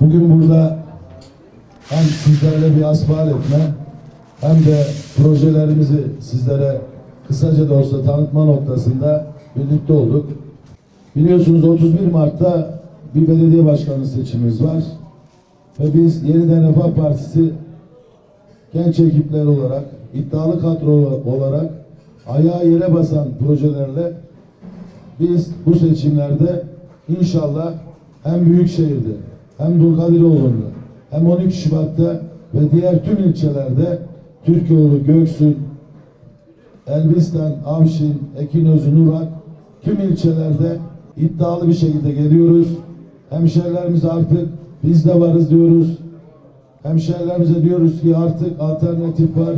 Bugün burada hem sizlerle bir asbal etme hem de projelerimizi sizlere kısaca da olsa tanıtma noktasında birlikte olduk. Biliyorsunuz 31 Mart'ta bir belediye başkanı seçimimiz var. Ve biz Yeniden Refah Partisi genç ekipler olarak, iddialı kadro olarak ayağa yere basan projelerle biz bu seçimlerde inşallah hem Büyükşehir'de hem Dulkadiroğlu'nda hem 12 Şubat'ta ve diğer tüm ilçelerde Türkoğlu, Göksun, Elbistan, Avşin, Ekinözü, Nurak tüm ilçelerde iddialı bir şekilde geliyoruz. Hemşerilerimiz artık biz de varız diyoruz. Hemşerilerimize diyoruz ki artık alternatif var.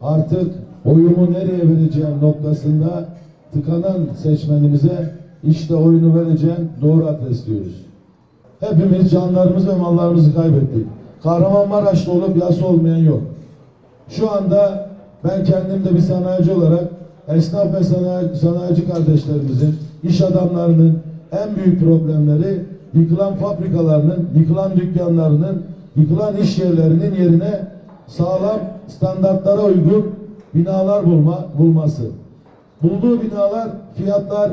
Artık oyumu nereye vereceğim noktasında tıkanan seçmenimize işte oyunu vereceğim doğru adres diyoruz. Hepimiz canlarımızı ve mallarımızı kaybettik. Kahramanmaraş'ta olup yası olmayan yok. Şu anda ben kendim de bir sanayici olarak esnaf ve sanayi, sanayici kardeşlerimizin, iş adamlarının en büyük problemleri yıkılan fabrikalarının, yıkılan dükkanlarının, yıkılan iş yerlerinin yerine sağlam standartlara uygun binalar bulma, bulması. Bulduğu binalar fiyatlar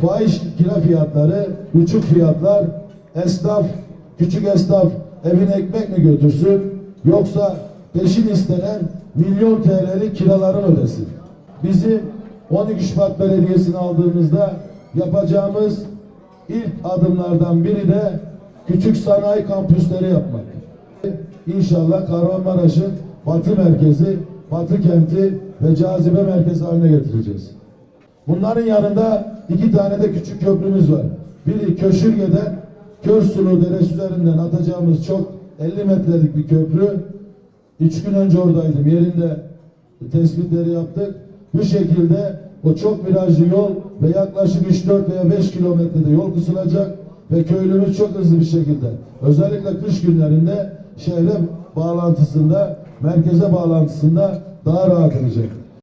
fahiş kira fiyatları, uçuk fiyatlar, esnaf, küçük esnaf evine ekmek mi götürsün yoksa peşin istenen milyon TL'lik kiraların ödesin. Bizim 12 Şubat Belediyesi'ni aldığımızda yapacağımız ilk adımlardan biri de küçük sanayi kampüsleri yapmak. İnşallah Kahramanmaraş'ın batı merkezi, batı kenti ve cazibe merkezi haline getireceğiz. Bunların yanında iki tane de küçük köprümüz var. Biri Köşürge'den Körsulu Deresi üzerinden atacağımız çok 50 metrelik bir köprü. Üç gün önce oradaydım. Yerinde tespitleri yaptık. Bu şekilde o çok virajlı yol ve yaklaşık 3-4 veya 5 kilometrede yol kısılacak ve köylümüz çok hızlı bir şekilde özellikle kış günlerinde şehre bağlantısında merkeze bağlantısında daha rahat edecek.